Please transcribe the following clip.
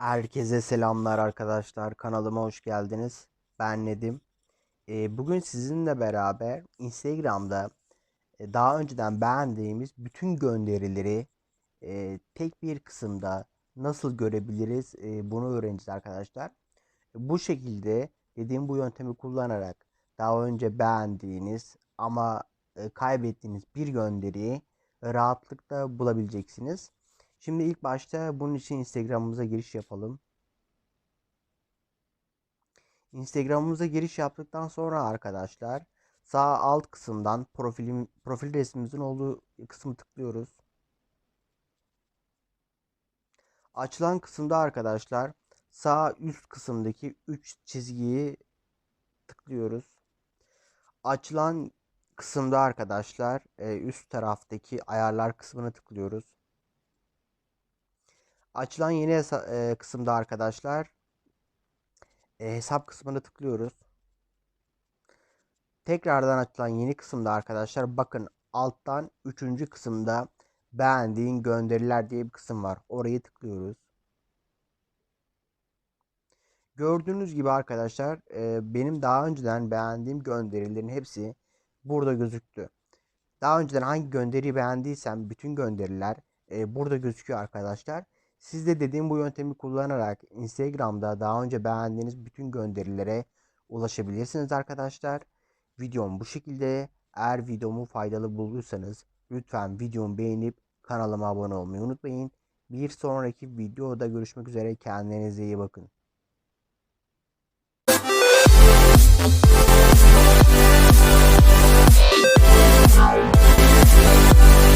Herkese selamlar arkadaşlar. Kanalıma hoş geldiniz. Ben Nedim. Ee, bugün sizinle beraber Instagram'da e, daha önceden beğendiğimiz bütün gönderileri e, tek bir kısımda nasıl görebiliriz e, bunu öğreneceğiz arkadaşlar. Bu şekilde dediğim bu yöntemi kullanarak daha önce beğendiğiniz ama kaybettiğiniz bir gönderiyi rahatlıkla bulabileceksiniz. Şimdi ilk başta bunun için Instagram'ımıza giriş yapalım. Instagram'ımıza giriş yaptıktan sonra arkadaşlar sağ alt kısımdan profilim, profil resmimizin olduğu kısmı tıklıyoruz. Açılan kısımda arkadaşlar sağ üst kısımdaki 3 çizgiyi tıklıyoruz. Açılan kısımda arkadaşlar e, üst taraftaki ayarlar kısmını tıklıyoruz. Açılan yeni hesa- e, kısımda arkadaşlar e, hesap kısmına tıklıyoruz. Tekrardan açılan yeni kısımda arkadaşlar bakın alttan 3. kısımda beğendiğin gönderiler diye bir kısım var. Orayı tıklıyoruz. Gördüğünüz gibi arkadaşlar e, benim daha önceden beğendiğim gönderilerin hepsi burada gözüktü. Daha önceden hangi gönderiyi beğendiysem bütün gönderiler e, burada gözüküyor arkadaşlar. Siz de dediğim bu yöntemi kullanarak Instagram'da daha önce beğendiğiniz bütün gönderilere ulaşabilirsiniz arkadaşlar. Videom bu şekilde. Eğer videomu faydalı bulduysanız lütfen videomu beğenip kanalıma abone olmayı unutmayın. Bir sonraki videoda görüşmek üzere. Kendinize iyi bakın.